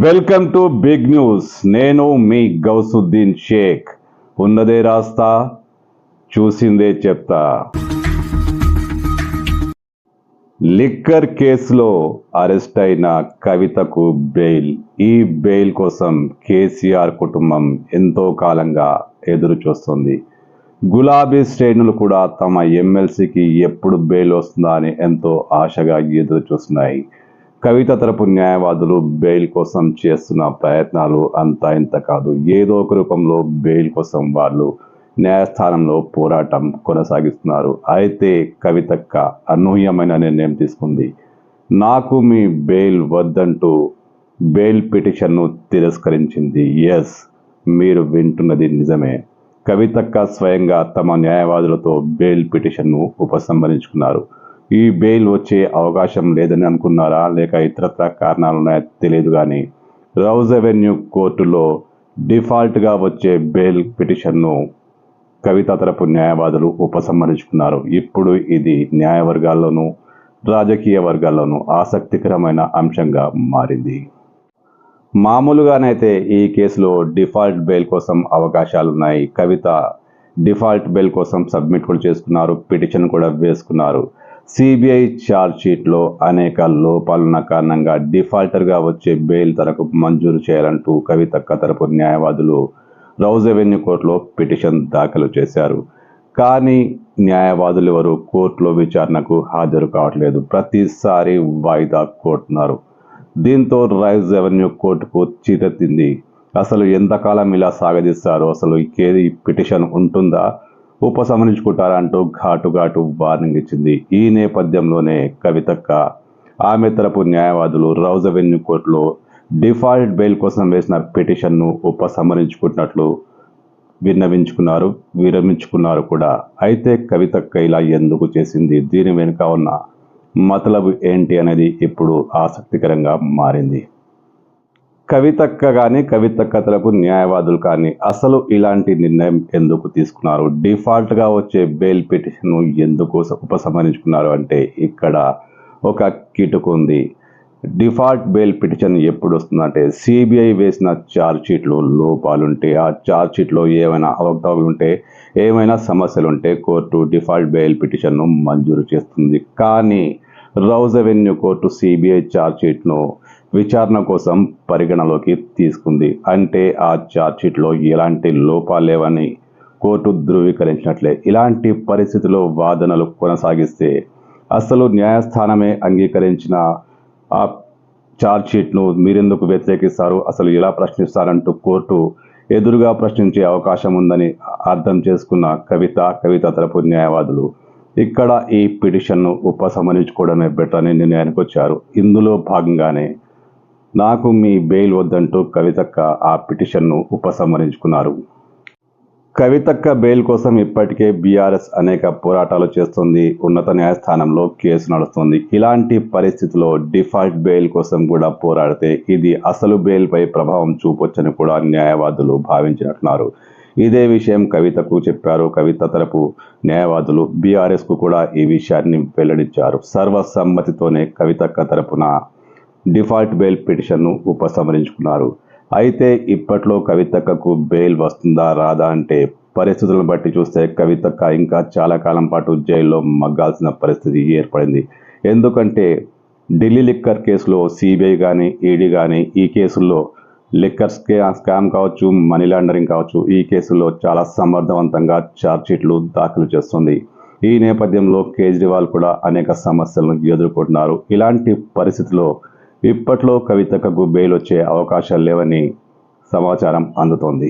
Welcome to big news. నేను మీ గౌసుద్దీన్ షేక్. ఉన్నదే రాస్తా చూసిందే చెప్తా. లిక్కర్ కేసులో అరెస్ట్ అయిన కవితకు బెయిల్. ఈ బెయిల్ కోసం కేసీఆర్ కుటుంబం ఎంతో కాలంగా ఎదురు చూస్తుంది గులాబీ శ్రేణులు కూడా తమ ఎమ్మెల్సీకి ఎప్పుడు బెయిల్ వస్తుందా అని ఎంతో ఆశగా ఎదురు చూస్తున్నాయి కవిత తరపు న్యాయవాదులు బెయిల్ కోసం చేస్తున్న ప్రయత్నాలు అంతా ఇంత కాదు. ఏదో ఒక రూపంలో బెయిల్ కోసం వాళ్ళు న్యాయస్థానంలో పోరాటం కొనసాగిస్తున్నారు. అయితే కవితక్క అనూహ్యమైన నిర్ణయం తీసుకుంది. నాకు మీ బెయిల్ వద్దంటూ బెయిల్ పిటిషన్ను తిరస్కరించింది. ఎస్ మీరు వింటున్నది నిజమే. కవితక్క స్వయంగా తమ న్యాయవాదులతో బెయిల్ పిటిషన్ను ఉపసంహరించుకున్నారు. ఈ బెయిల్ వచ్చే అవకాశం లేదని అనుకున్నారా? లేక ఇతరత్ర కారణాలు ఉన్నాయో తెలియదు కానీ రౌజ్ అవెన్యూ కోర్టులో డిఫాల్ట్గా వచ్చే బెయిల్ పిటిషన్ను కవిత తరపు న్యాయవాదులు ఉపసంహరించుకున్నారు. ఇప్పుడు ఇది న్యాయ వర్గాల్లోనూ రాజకీయ వర్గాల్లోనూ ఆసక్తికరమైన అంశంగా మారింది. మామూలుగానైతే ఈ కేసులో డిఫాల్ట్ బెయిల్ కోసం అవకాశాలు ఉన్నాయి కవిత డిఫాల్ట్ బెయిల్ కోసం సబ్మిట్ కూడా చేసుకున్నారు పిటిషన్ కూడా వేసుకున్నారు. సిబిఐ ఛార్జ్ షీట్లో అనేక లోపాలున్న కారణంగా డిఫాల్టర్గా వచ్చే బెయిల్ తనకు మంజూరు చేయాలంటూ కవితక్క తరపు న్యాయవాదులు రౌజ్ అవెన్యూ కోర్టులో పిటిషన్ దాఖలు చేశారు. కానీ న్యాయవాదులు ఎవరు కోర్టులో విచారణకు హాజరు కావట్లేదు. ప్రతిసారి వాయిదా కోరుతున్నారు దీంతో రైజ్ రెవెన్యూ కోర్టుకు చీరెత్తింది. అసలు ఎంతకాలం ఇలా సాగదీస్తారు అసలు ఈ ఈ పిటిషన్ ఉంటుందా? ఉపసంహరించుకుంటారా అంటూ ఘాటు ఘాటు వార్నింగ్ ఇచ్చింది. ఈ నేపథ్యంలోనే కవితక్క ఆమె తరపు న్యాయవాదులు రౌజ్ అవెన్యూ కోర్టులో డిఫాల్ట్ బెయిల్ కోసం వేసిన పిటిషన్ను ఉపసంహరించుకుంటున్నట్లు విన్నవించుకున్నారు విరమించుకున్నారు కూడా. అయితే కవితక్క ఇలా ఎందుకు చేసింది? దీని వెనుక ఉన్న మతలబు ఏంటి అనేది ఇప్పుడు ఆసక్తికరంగా మారింది. కవితక్క కానీ కవితక్కతలకు న్యాయవాదులు కానీ అసలు ఇలాంటి నిర్ణయం ఎందుకు తీసుకున్నారు? డిఫాల్ట్గా వచ్చే బెయిల్ పిటిషన్ను ఎందుకు ఉపసంహరించుకున్నారు? అంటే ఇక్కడ ఒక కిటుకు ఉంది. డిఫాల్ట్ బెయిల్ పిటిషన్ ఎప్పుడు వస్తుందంటే సిబిఐ వేసిన ఛార్జ్ షీట్లో లోపాలుంటే ఆ ఛార్జ్ షీట్లో ఏమైనా అవకతవకలు ఉంటే ఏమైనా సమస్యలు ఉంటే కోర్టు డిఫాల్ట్ బెయిల్ పిటిషన్ను మంజూరు చేస్తుంది. కానీ Rouse Avenue court CBI charge షీట్ను విచారణ కోసం పరిగణలోకి తీసుకుంది. అంటే ఆ ఛార్జ్షీట్లో ఎలాంటి లోపాలు లేవని కోర్టు ధృవీకరించినట్లే. ఇలాంటి పరిస్థితిలో వాదనలు కొనసాగిస్తే అసలు న్యాయస్థానమే అంగీకరించిన ఆ ఛార్జ్షీట్ను మీరెందుకు వ్యతిరేకిస్తారు? అసలు ఎలా ప్రశ్నిస్తారంటూ కోర్టు ఎదురుగా ప్రశ్నించే అవకాశం ఉందని అర్థం చేసుకున్న కవిత కవిత తరపు న్యాయవాదులు ఇక్కడ ఈ పిటిషన్ను ఉపసంహరించుకోవడమే బెటర్ అని నిర్ణయానికి వచ్చారు. ఇందులో భాగంగానే నాకు మీ బెయిల్ వద్దంటూ కవితక్క ఆ పిటిషన్ను ఉపసంహరించుకున్నారు. కవితక్క బెయిల్ కోసం ఇప్పటికే బీఆర్ఎస్ అనేక పోరాటాలు చేస్తుంది. ఉన్నత న్యాయస్థానంలో కేసు నడుస్తుంది. ఇలాంటి పరిస్థితిలో డిఫాల్ట్ బెయిల్ కోసం కూడా పోరాడితే ఇది అసలు బెయిల్పై ప్రభావం చూపొచ్చని కూడా న్యాయవాదులు భావించినట్టున్నారు. ఇదే విషయం కవితకు చెప్పారు. కవిత తరపు న్యాయవాదులు బీఆర్ఎస్కు కూడా ఈ విషయాన్ని వెల్లడించారు. సర్వసమ్మతితోనే కవితక్క తరపున డిఫాల్ట్ బెయిల్ పిటిషన్ను ఉపసంహరించుకున్నారు. అయితే ఇప్పట్లో కవితక్కకు బెయిల్ వస్తుందా రాదా అంటే పరిస్థితులను బట్టి చూస్తే కవితక్క ఇంకా చాలా కాలం పాటు జైల్లో మగ్గాల్సిన పరిస్థితి ఏర్పడింది. ఎందుకంటే ఢిల్లీ లిక్కర్ కేసులో సిబిఐ కానీ ఈడీ కానీ ఈ కేసుల్లో లిక్కర్ స్కే స్కామ్ కావచ్చు మనీ లాండరింగ్ కావచ్చు ఈ కేసుల్లో చాలా సమర్థవంతంగా ఛార్జ్షీట్లు దాఖలు చేస్తుంది. ఈ నేపథ్యంలో కేజ్రీవాల్ కూడా అనేక సమస్యలను ఎదుర్కొంటున్నారు. ఇలాంటి పరిస్థితిలో ఇప్పట్లో కవితకు బెయిల్ వచ్చే అవకాశాలు లేవని సమాచారం అందుతోంది.